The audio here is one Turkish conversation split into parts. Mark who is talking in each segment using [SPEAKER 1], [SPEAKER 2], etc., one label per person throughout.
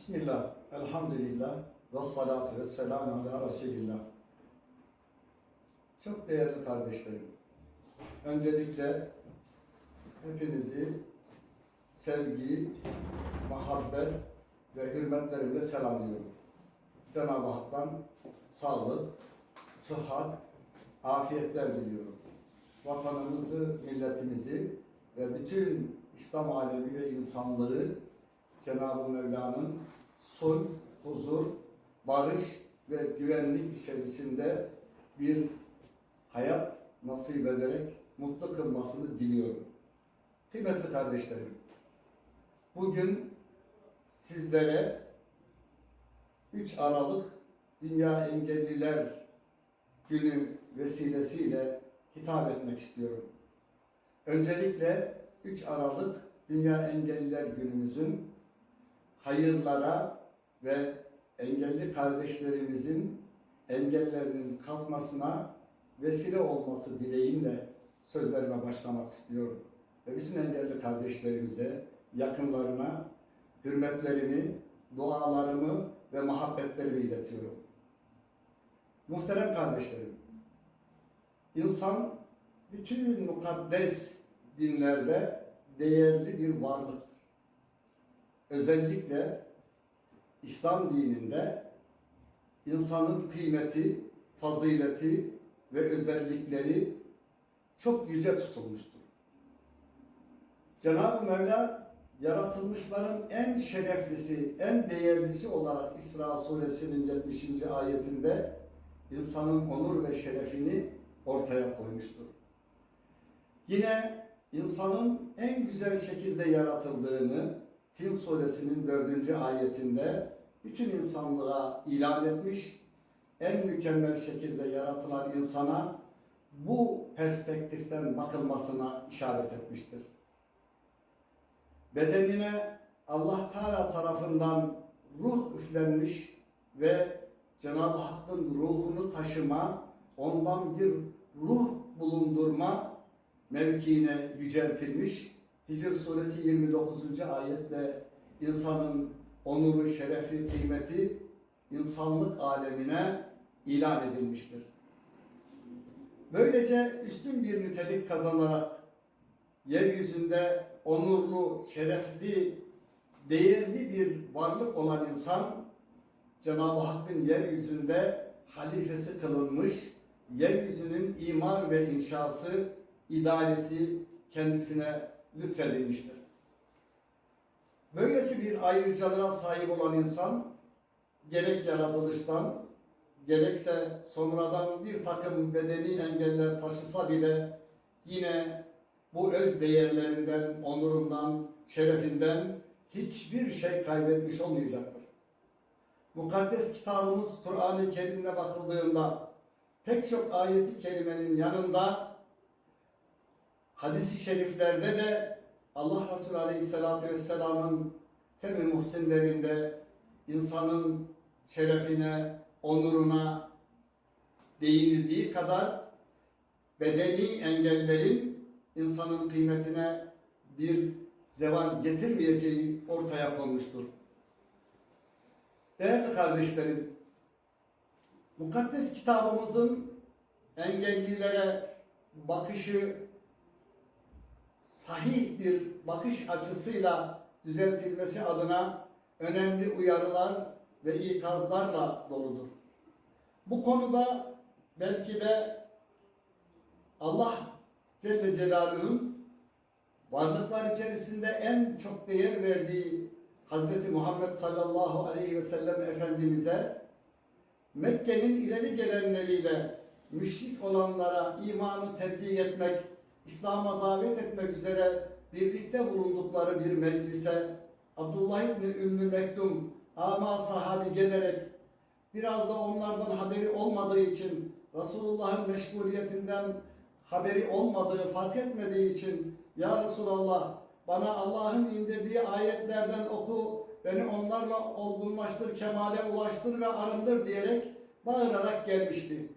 [SPEAKER 1] Bismillah, elhamdülillah, ve salatu ve selamu ala Resulillah. Çok değerli kardeşlerim, öncelikle hepinizi sevgi, muhabbet ve hürmetlerimle selamlıyorum. Cenab-ı Hak'tan sağlık, sıhhat, afiyetler diliyorum. Vatanımızı, milletimizi ve bütün İslam alemi ve insanlığı Cenab-ı Mevla'nın sulh, huzur, barış ve güvenlik içerisinde bir hayat nasip ederek mutlu kılmasını diliyorum. Kıymetli kardeşlerim, bugün sizlere 3 Aralık Dünya Engelliler Günü vesilesiyle hitap etmek istiyorum. Öncelikle 3 Aralık Dünya Engelliler Günümüzün hayırlara ve engelli kardeşlerimizin engellerinin kalkmasına vesile olması dileğiyle sözlerime başlamak istiyorum. Ve bütün engelli kardeşlerimize, yakınlarına hürmetlerimi, dualarımı ve muhabbetlerimi iletiyorum. Muhterem kardeşlerim, insan bütün mukaddes dinlerde değerli bir varlıktır. Özellikle İslam dininde insanın kıymeti, fazileti ve özellikleri çok yüce tutulmuştur. Cenab-ı Mevla yaratılmışların en şereflisi, en değerlisi olarak İsra suresinin 70. ayetinde insanın onur ve şerefini ortaya koymuştur. Yine insanın en güzel şekilde yaratıldığını Tin suresinin 4. ayetinde bütün insanlığa ilan etmiş, en mükemmel şekilde yaratılan insana bu perspektiften bakılmasına işaret etmiştir. Bedenine Allah Teala tarafından ruh üflenmiş ve Cenab-ı Hakk'ın ruhunu taşıma, ondan bir ruh bulundurma mevkiine yüceltilmiş. Hicr suresi 29. ayetle insanın onuru, şerefi, kıymeti insanlık alemine ilan edilmiştir. Böylece üstün bir nitelik kazanarak yeryüzünde onurlu, şerefli, değerli bir varlık olan insan Cenab-ı Hakk'ın yeryüzünde halifesi kılınmış, yeryüzünün imar ve inşası, idaresi kendisine lütfedilmiştir. Böylesi bir ayrıcalığa sahip olan insan gerek yaratılıştan gerekse sonradan bir takım bedeni engeller taşısa bile yine bu öz değerlerinden, onurundan, şerefinden hiçbir şey kaybetmiş olmayacaktır. Mukaddes kitabımız Kur'an-ı Kerim'e bakıldığında pek çok ayeti kerimenin yanında hadisi şeriflerde de Allah Resulü Aleyhisselatü Vesselam'ın temi muhsinlerinde insanın şerefine, onuruna değinildiği kadar bedeni engellerin insanın kıymetine bir zeval getirmeyeceği ortaya konmuştur. Değerli kardeşlerim, mukaddes kitabımızın engellilere bakışı sahih bir bakış açısıyla düzeltilmesi adına önemli uyarılar ve ikazlarla doludur. Bu konuda belki de Allah Celle Celaluhu'nun varlıklar içerisinde en çok değer verdiği Hazreti Muhammed sallallahu aleyhi ve sellem Efendimiz'e Mekke'nin ileri gelenleriyle müşrik olanlara imanı tebliğ etmek, İslam'a davet etmek üzere birlikte bulundukları bir meclise Abdullah İbni Ümmü Mektum ama sahabi gelerek biraz da onlardan haberi olmadığı için Resulullah'ın meşguliyetinden haberi olmadığı, fark etmediği için Ya Resulallah bana Allah'ın indirdiği ayetlerden oku, beni onlarla olgunlaştır, kemale ulaştır ve arındır diyerek bağırarak gelmişti.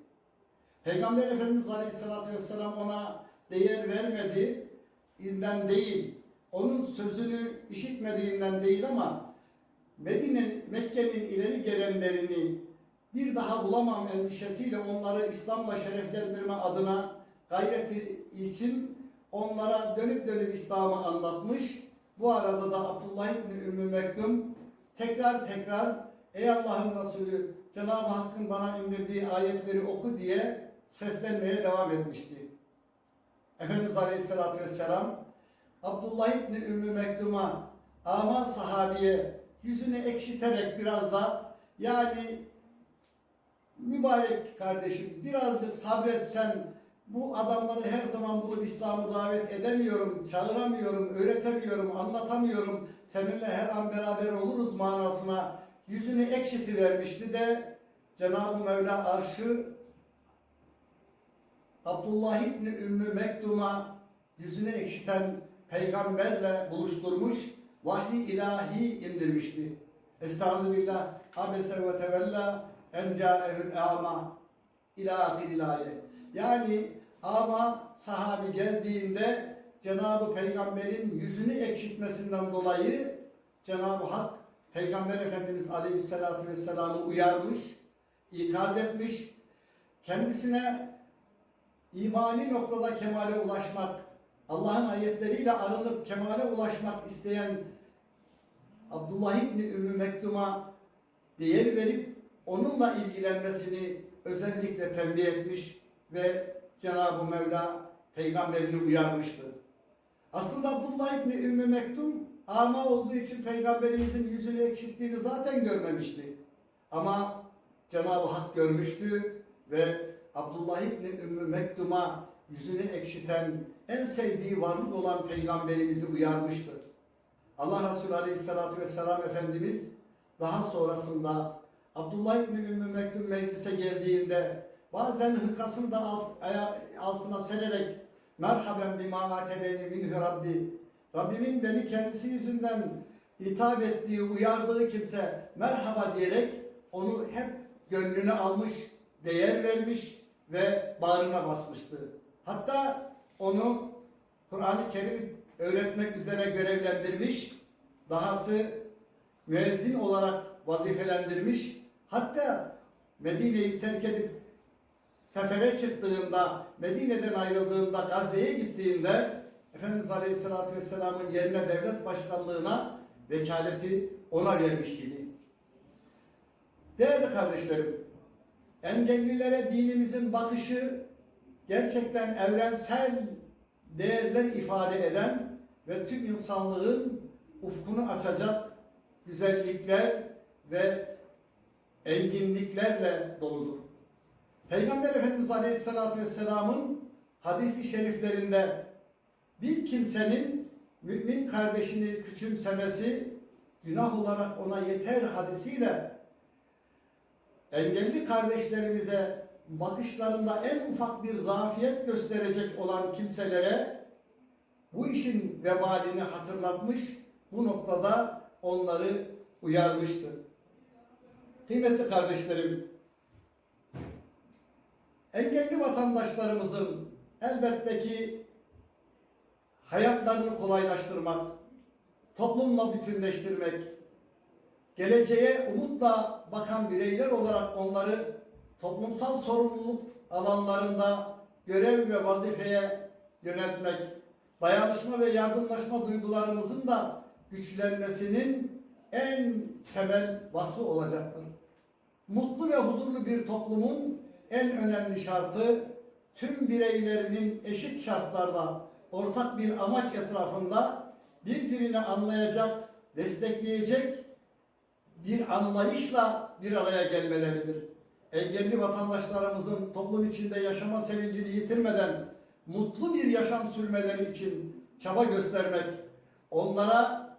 [SPEAKER 1] Peygamber Efendimiz Aleyhisselatü Vesselam ona değer vermediğinden değil, onun sözünü işitmediğinden değil ama Medine, Mekke'nin ileri gelenlerini bir daha bulamam endişesiyle onları İslam'la şereflendirme adına gayreti için onlara dönüp dönüp İslam'ı anlatmış. Bu arada da Abdullah İbni Ümmü Mektum tekrar tekrar ey Allah'ın Resulü Cenab-ı Hakk'ın bana indirdiği ayetleri oku diye seslenmeye devam etmişti. Efendimiz Aleyhisselatü Vesselam Abdullah İbni Ümmü Mektum'a ama sahabiye yüzünü ekşiterek biraz da yani mübarek kardeşim birazcık sabretsen bu adamları her zaman bulup İslam'ı davet edemiyorum, çağıramıyorum, öğretemiyorum, anlatamıyorum. Seninle her an beraber oluruz manasına yüzünü ekşiti vermişti de Cenab-ı Mevla arşı Abdullah İbni Ümmü Mektum'a yüzünü ekşiten peygamberle buluşturmuş, vahiy ilahi indirmişti. Estağfirullah, abese ve tevella en câehül âma ila ahiril ayet. Yani ama sahabi geldiğinde Cenab-ı Peygamber'in yüzünü ekşitmesinden dolayı Cenab-ı Hak Peygamber Efendimiz Aleyhisselatü Vesselam'ı uyarmış, ikaz etmiş, kendisine imani noktada kemale ulaşmak, Allah'ın ayetleriyle arınıp kemale ulaşmak isteyen Abdullah İbni Ümmü Mektum'a değer verip onunla ilgilenmesini özellikle tembih etmiş ve Cenab-ı Mevla peygamberini uyarmıştı. Aslında Abdullah İbni Ümmü Mektum ama olduğu için peygamberimizin yüzünü ekşittiğini zaten görmemişti. Ama Cenab-ı Hak görmüştü ve Abdullah İbni Ümmü Mektum'a yüzünü ekşiten en sevdiği varlık olan peygamberimizi uyarmıştı. Allah Resulü Aleyhisselatü Vesselam Efendimiz daha sonrasında Abdullah İbni Ümmü Mektum meclise geldiğinde bazen hırkasını da alt, altına sererek merhaben bima atebeyni minhu rabbi Rabbimin beni kendisi yüzünden hitap ettiği, uyardığı kimse merhaba diyerek onu hep gönlüne almış, değer vermiş ve bağrına basmıştı. Hatta onu Kur'an-ı Kerim öğretmek üzere görevlendirmiş, dahası müezzin olarak vazifelendirmiş. Hatta Medine'yi terk edip sefere çıktığında, Medine'den ayrıldığında, gazveye gittiğinde Efendimiz Aleyhisselatü Vesselam'ın yerine devlet başkanlığına vekaleti ona vermiş idi. Değerli kardeşlerim, engellilere dinimizin bakışı gerçekten evrensel değerler ifade eden ve tüm insanlığın ufkunu açacak güzellikler ve enginliklerle doludur. Peygamber Efendimiz Aleyhisselatü Vesselam'ın hadisi şeriflerinde bir kimsenin mümin kardeşini küçümsemesi günah olarak ona yeter hadisiyle engelli kardeşlerimize bakışlarında en ufak bir zafiyet gösterecek olan kimselere bu işin vebalini hatırlatmış, bu noktada onları uyarmıştır. Kıymetli kardeşlerim, engelli vatandaşlarımızın elbette ki hayatlarını kolaylaştırmak, toplumla bütünleştirmek, geleceğe umutla bakan bireyler olarak onları toplumsal sorumluluk alanlarında görev ve vazifeye yöneltmek, dayanışma ve yardımlaşma duygularımızın da güçlenmesinin en temel vasfı olacaktır. Mutlu ve huzurlu bir toplumun en önemli şartı tüm bireylerinin eşit şartlarda ortak bir amaç etrafında birbirini anlayacak, destekleyecek bir anlayışla bir araya gelmeleridir. Engelli vatandaşlarımızın toplum içinde yaşama sevincini yitirmeden mutlu bir yaşam sürmeleri için çaba göstermek, onlara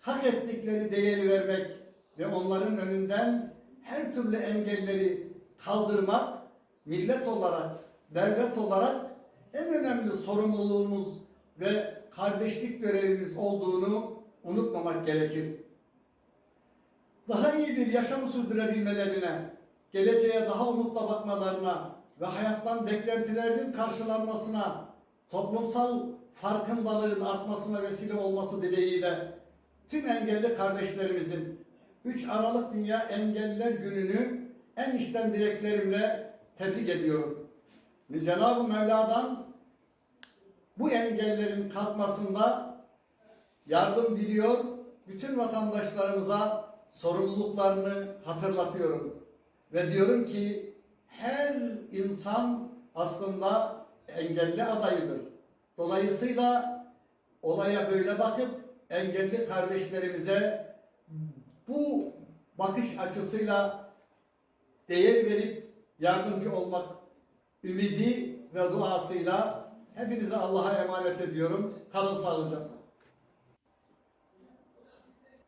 [SPEAKER 1] hak ettikleri değeri vermek ve onların önünden her türlü engelleri kaldırmak millet olarak, devlet olarak en önemli sorumluluğumuz ve kardeşlik görevimiz olduğunu unutmamak gerekir. Daha iyi bir yaşam sürdürebilmelerine, geleceğe daha umutla bakmalarına ve hayattan beklentilerinin karşılanmasına, toplumsal farkındalığın artmasına vesile olması dileğiyle tüm engelli kardeşlerimizin 3 Aralık Dünya Engelliler Günü'nü en içten dileklerimle tebrik ediyorum. Cenab-ı Mevla'dan bu engellerin kalkmasında yardım diliyor. Bütün vatandaşlarımıza sorumluluklarını hatırlatıyorum. Ve diyorum ki her insan aslında engelli adayıdır. Dolayısıyla olaya böyle bakıp engelli kardeşlerimize bu bakış açısıyla değer verip yardımcı olmak ümidi ve duasıyla hepinize Allah'a emanet ediyorum. Kalın sağlıcakla.